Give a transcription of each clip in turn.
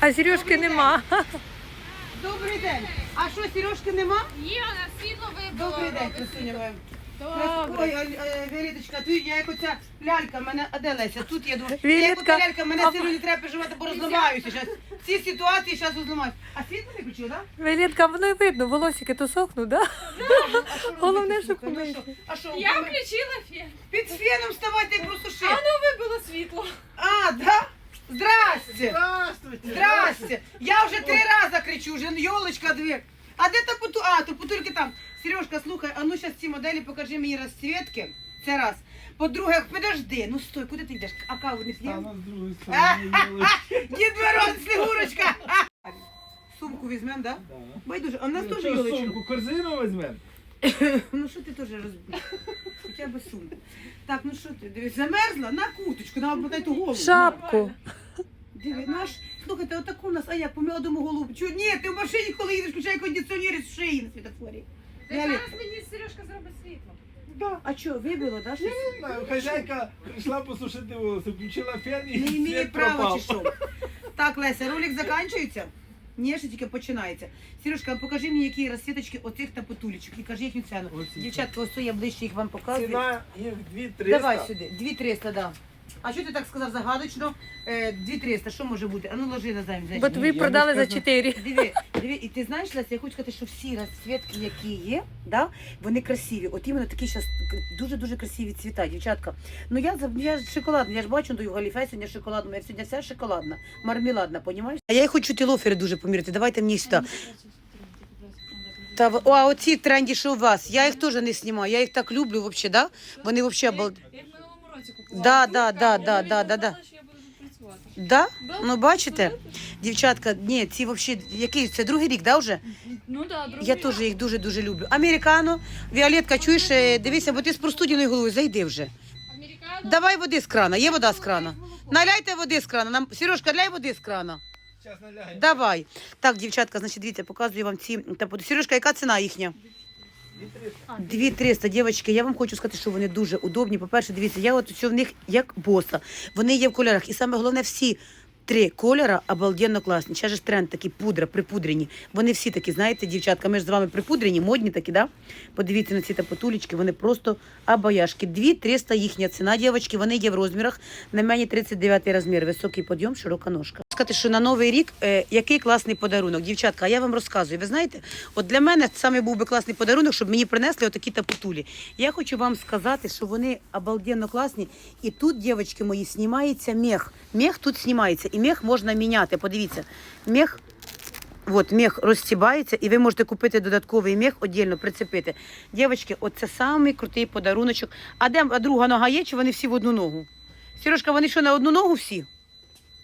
А Сережки нема. Добрий день. А що, Сережки нема? Є, на світло вибило. Добрий день, Красуня моя. Добре. Ой, е, Віоліточка, тут я як оця лялька, мене, а де Леся? Тут я думаю, я як Віолітка, оця лялька, мене а- сильно не треба переживати, бо розламаюся зараз. Ці ситуації зараз розламаюся. А світло не включив, так? Валентка, воно й видно, волосики то сохнуть, да? Головне, що ну А що, Я включила фен. під феном вставайте і просуши. А ну вибило світло. А, да? Здрасте. Здравствуйте! Здрасте! Я вже три рази кричу, вже йолочка дві. А де та поту... А, то потульки там. Сережка, слухай, а ну зараз ці моделі покажи мені розцвітки. Це раз. По-друге, подожди, ну стой, куди ти йдеш? А каву не п'ємо? Там з другої сторони. Дід Мороз, Снігурочка! Сумку візьмемо, да? Да. Байдуже, а в нас Ну, теж що, йолочка. сумку, корзину візьмемо? Ну що ти теж розбив? Хоча б сумку. Так, ну що ти, дивись, замерзла? На куточку, на обмотай ту голову. Шапку. Диви, наш, слухайте, отаку у нас, а як, по молодому голубу. Чу, ні, ти в машині, коли їдеш, включай кондиціонер із шиї на світофорі. Та зараз мені Сережка зробить світло. Да. А що, вибило, да? щось? Знаю, Хазяйка прийшла посушити волоси, включила фен і Не імеє світ права пропав. чи що? Так, Леся, ролик закінчується? Ні, ще тільки починається. Сережка, покажи мені, які розсвіточки оцих та потулечок і кажи їхню ціну. Оці. Дівчатка, ось я ближче їх вам показую. Ціна їх 2300. Давай сюди, 2300, да. А що ти так сказав загадочно? Е, 2300, що може бути? А ну ложи на займ. Бо тобі продали за 4. Диви, диви, і ти знаєш, Леся, я хочу сказати, що всі розцвітки, які є, да, вони красиві. От іменно такі зараз дуже-дуже красиві цвіта, дівчатка. Ну я, за- я ж шоколадна, я ж бачу, в галіфе сьогодні шоколадна, я сьогодні вся шоколадна, мармеладна, понімаєш? А я й хочу ті лофери дуже поміряти, давайте мені сюди. Та, в- о, а оці тренді, що у вас, я їх теж не знімаю, я їх так люблю взагалі, да? Вони взагалі обалд... Році купувала. Да, да, да, да, да, да, да. що я буду тут працювати. Да? Да, Ну бачите, дівчатка, ні, ці взагалі, який це другий рік, да, вже? Ну да, другий Я теж їх дуже-дуже люблю. Американо, Віолетка, чуєш, е, дивися, бо ти з простудіною головою, зайди вже. Американо. Давай води з крана, є вода з крана. Наляйте води з крана. Нам Сережка, ляй води з крана. Щас налягаємо. Давай. Так, дівчатка, значить, дивіться, показую вам ці. Та, Сережка, яка ціна їхня? 2300. 2300, дівчатки, я вам хочу сказати, що вони дуже удобні. По-перше, дивіться, я от що в них як боса. Вони є в кольорах. І саме головне, всі три кольора обалденно класні. Ще ж тренд такий пудра, припудрені. Вони всі такі, знаєте, дівчатка, ми ж з вами припудрені, модні такі, да? Подивіться на ці тапотулечки, вони просто обаяшки. 2300 їхня ціна, дівчатки, вони є в розмірах. На мені 39 розмір, високий подйом, широка ножка. Сказати, що на новий рік е, який класний подарунок. Дівчатка, а я вам розказую. Ви знаєте, от для мене саме був би класний подарунок, щоб мені принесли отакі тапотулі. Я хочу вам сказати, що вони обалденно класні. І тут, дівчатки мої, знімається мех. Мех тут знімається, і мех можна міняти. Подивіться, мех. От мех розстібається, і ви можете купити додатковий мех, віддільно прицепити. Дівчатки, оце самий крутий подаруночок. А де друга нога є, чи вони всі в одну ногу? Сережка, вони що на одну ногу всі?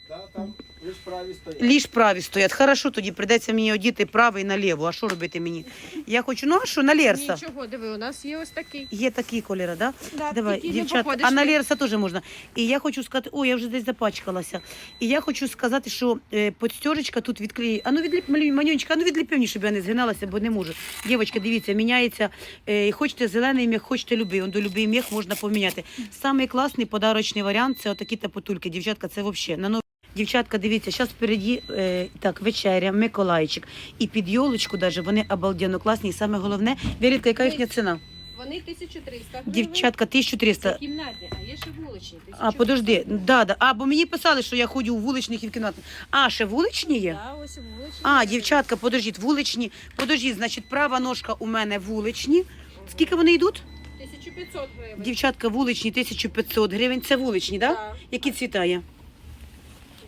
Да, там лиш праві стоять. Ліж праві стоять. Хорошо, тоді прийдеться мені одіти правий наліво. А що робити мені? Я хочу, ну а що, на Лерса? Нічого, диви, у нас є ось такий. Є такі кольори, да? Да, Давай, такі не дівчата, походиш а на ви. Лерса теж можна. І я хочу сказати, ой, я вже десь запачкалася. І я хочу сказати, що е, подстежечка тут відклеє. А ну відліп, малюй, манюнечка, а ну відліпи мені, щоб я не згиналася, бо не можу. Дівчатка, дивіться, міняється. Е, хочете зелений мех, хочете любий. Он до любий мех можна поміняти. Самий класний подарочний варіант це отакі тапотульки. Дівчатка, це взагалі на новий Дівчатка, дивіться, зараз впереді е, так, вечеря, Миколайчик. І під йолочку даже вони обалденно класні. І саме головне, Вірітка, яка їхня ціна? Вони 1300 гривень. Дівчатка, 1300. Це кімнатні, а є ще вуличні. А, подожди, да, да. А, бо мені писали, що я ходжу у вуличних і в кімнатних. А, ще вуличні є? Да, ось вуличні. А, дівчатка, подождіть, вуличні. Подождіть, значить, права ножка у мене вуличні. Скільки вони йдуть? 1500 гривень. Дівчатка, вуличні, 1500 гривень. Це вуличні, так? Да? Да. Які цвіта є?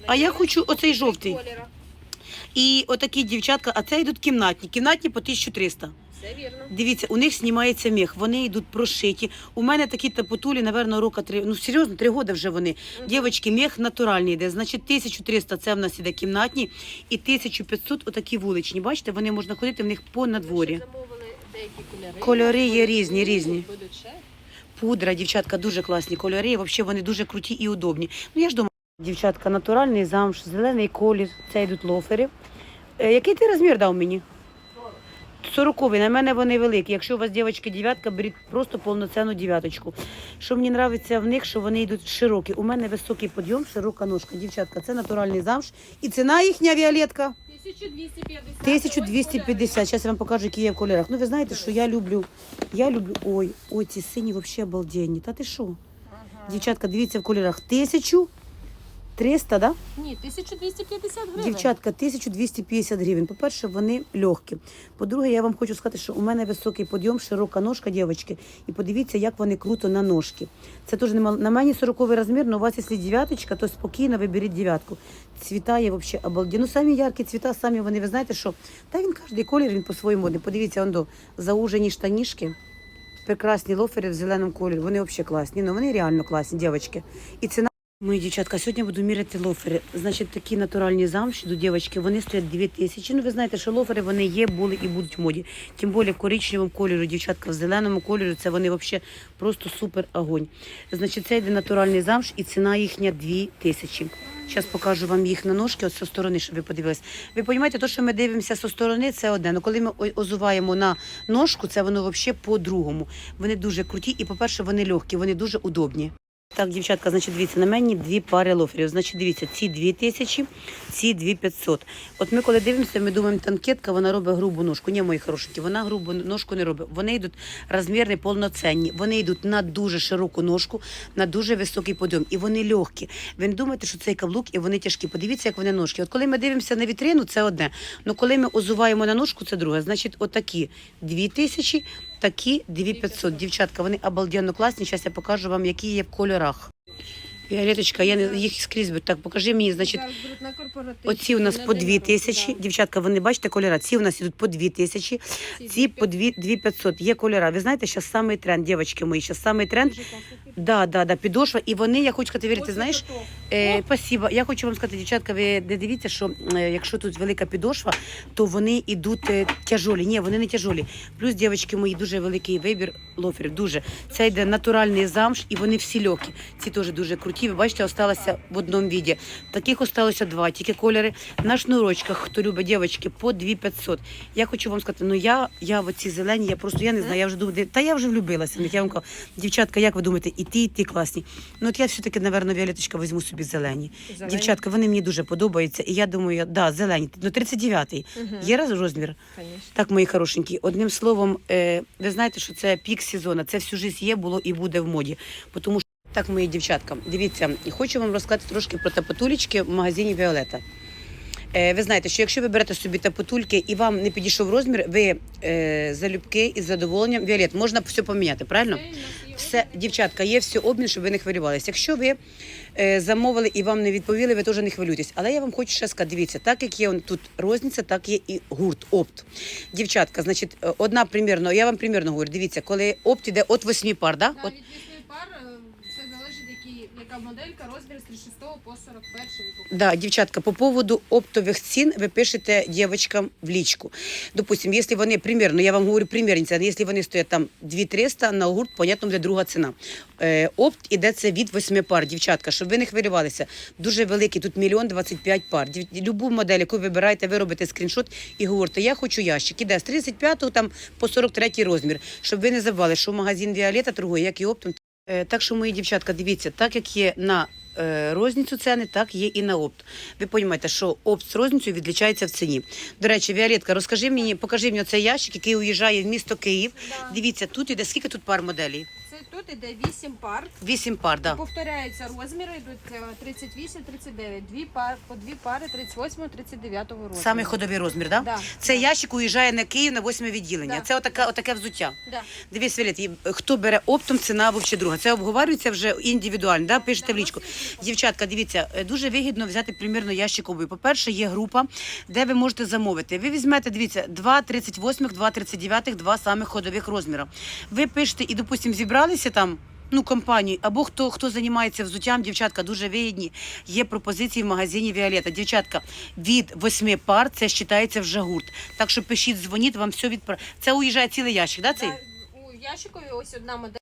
А я хочу оцей жовтий. І отакі дівчатка, а це йдуть кімнатні. Кімнатні по 1300. Все вірно. Дивіться, у них знімається мех, вони йдуть прошиті. У мене такі тапотулі, напевно, рока три. Ну серйозно, три роки вже вони. Дівчатки, мех натуральний йде. Значить, 1300 це в нас іде кімнатні, і 1500 отакі вуличні. Бачите, вони можна ходити в них по надворі. Замовили деякі кольори. Кольори є різні, різні. Будуть ще. Пудра, дівчатка, дуже класні кольори. Взагалі вони дуже круті і удобні. Ну я ж думаю, дівчатка, натуральний замш, зелений колір. Це йдуть лофери. Е, який ти розмір дав мені? Сороковий, на мене вони великі. Якщо у вас дівчатки дев'ятка, беріть просто повноцінну дев'яточку. Що мені подобається в них, що вони йдуть широкі. У мене високий подйом, широка ножка. Дівчатка, це натуральний замш. І ціна їхня віолетка 1250. 1250. Зараз я вам покажу, які є в кольорах. Ну ви знаєте, що я люблю. Я люблю. Ой, ой, ці сині взагалі обалденні. Та ти що? Дівчатка, дивіться в кольорах. 1300, да? Ні, 1250 гривень. Дівчатка, 1250 гривень. По-перше, вони легкі. По-друге, я вам хочу сказати, що у мене високий подйом, широка ножка, дівчатки. І подивіться, як вони круто на ножки. Це теж нема... на мені 40 розмір, але у вас, якщо дев'яточка, то спокійно виберіть дев'ятку. Цвіта є взагалі обалденно. Ну, самі яркі цвіта, самі вони, ви знаєте, що та він кожний колір, він по-своєму. модний. Подивіться, он до заужені штанішки. Прекрасні лофери в зеленому кольорі. Вони взагалі класні. Ну вони реально класні, дівчатки. І ціна. Мої дівчатка, сьогодні буду міряти лофери. Значить, такі натуральні замші до дівчатки, вони стоять 2 тисячі. Ну, ви знаєте, що лофери вони є, були і будуть в моді. Тим більше в коричневому кольорі, дівчатка, в зеленому кольорі, це вони взагалі просто супер огонь. Значить, це йде натуральний замш і ціна їхня 2 тисячі. Зараз покажу вам їх на ножки, от зі сторони, щоб ви подивились. Ви розумієте, то, що ми дивимося зі сторони, це одне. Ну коли ми озуваємо на ножку, це воно взагалі по-другому. Вони дуже круті і, по-перше, вони легкі, вони дуже удобні. Так, дівчатка, значить, дивіться, на мені дві пари лоферів. Значить, дивіться, ці 2 тисячі, ці 2500. От ми коли дивимося, ми думаємо, танкетка, вона робить грубу ножку. Ні, мої хорошенькі, вона грубу ножку не робить. Вони йдуть розмірні, повноцінні. Вони йдуть на дуже широку ножку, на дуже високий подйом. І вони легкі. Ви не думаєте, що цей каблук і вони тяжкі. Подивіться, як вони ножки. От коли ми дивимося на вітрину, це одне. Ну коли ми озуваємо на ножку, це друге. Значить, отакі 2 тисячі, такі 2500. Дівчатка, вони обалденно класні. Зараз я покажу вам, які є в кольорах. Віолеточка, я не їх скрізь беру. Так, покажи мені, значить, оці у нас по 2 тисячі. Дівчатка, ви не бачите кольора. Ці у нас ідуть по 2 тисячі, ці по 2 2500. Є кольора. Ви знаєте, зараз самий тренд, дівчатки мої, зараз самий тренд. Да, да, да, підошва. І вони, я хочу сказати, вірите, Ось знаєш. Е, спасибо. Я хочу вам сказати, дівчатка, ви не дивіться, що е, якщо тут велика підошва, то вони йдуть е, тяжолі. Ні, вони не тяжолі. Плюс, дівчатки мої, дуже великий вибір лоферів. Дуже. Це йде натуральний замш, і вони всі легкі. Ці теж дуже круті. Ви бачите, осталося в одному віді. Таких осталося два, тільки кольори. На шнурочках, хто любить дівчатки, по 2500. Я хочу вам сказати, ну я, я в оці зелені, я просто я не знаю, я вже думаю, та я вже влюбилася. в них. Я вам кажу, дівчатка, як ви думаєте, і ті, і ті класні. Ну от я все-таки, напевно, Віолеточка, візьму собі зелені. Зелені? Дівчатка, вони мені дуже подобаються. І я думаю, да, зелені. Ну, 39-й. Мгм. Є роз- розмір? Конечно. Так, мої хорошенькі. Одним словом, е, ви знаєте, що це пік сезону. Це всю життя є, було і буде в моді. Тому що так, мої дівчатка, дивіться, хочу вам розказати трошки про тапотулечки в магазині Віолета. Е, ви знаєте, що якщо ви берете собі тапотульки і вам не підійшов розмір, ви е, залюбки із задоволенням Віолет, можна все поміняти, правильно? Все, дівчатка, є все обмін, щоб ви не хвилювалися. Якщо ви е, замовили і вам не відповіли, ви теж не хвилюйтесь. Але я вам хочу ще сказати, дивіться, так як є тут розниця, так є і гурт, опт. Дівчатка, значить, е, одна примірно, я вам примірно говорю, дивіться, коли опт іде от восьми пар? Да, От, від вісьми пар е, все залежить, моделька, розмір з 36 по 41 випуск. Да, дівчатка, по поводу оптових цін ви пишете дівчаткам в лічку. Допустим, якщо вони примірно, я вам говорю примірниця, якщо вони стоять там 2300 на гурт, понятно, буде друга ціна. Е, опт іде це від 8 пар, дівчатка, щоб ви не хвилювалися. Дуже великий, тут мільйон 25 пар. Дів- Любу модель, яку ви вибираєте, ви робите скріншот і говорите, я хочу ящик. Іде з 35 там по 43 розмір, щоб ви не забували, що магазин Віолета торгує, як і оптом. Е, Так що, мої дівчатка, дивіться, так як є на е, розницю ціни, так є і на опт. Ви розумієте, що опт з розницею відлічається в ціні. До речі, Віолетка, розкажи мені, покажи мені цей ящик, який уїжджає в місто Київ. Да. Дивіться, тут іде скільки тут пар моделей? Це тут іде 8 пар. Вісім пар, да. Повторяються розміри, йдуть е, 38-39. Дві пар, по дві пари 38-39 розміру. Саме ходовий розмір, да? Да, да. ящик уїжджає на Київ на восьме відділення. Да. Це отаке, отаке взуття. Да. Дивись, Віолет, і хто бере оптом, ціна взагалі друга. Це обговорюється вже індивідуально, да? пишете в лічку. Дівчатка, дивіться, е, дуже вигідно взяти примірно ящик обуви. По-перше, є група, де ви можете замовити. Ви візьмете, дивіться, два 38, два 39, два самих ходових розміра. Ви пишете і, допустимо, зібралися там. Ну, компанії, або хто хто займається взуттям, дівчатка дуже вигідні. Є пропозиції в магазині Віолета. Дівчатка від восьми пар це вважається вже гурт. Так що пишіть, дзвоніть, вам все відправ. Це уїжджає цілий ящик, да? Цей? Да, У ящикові ось одна модель.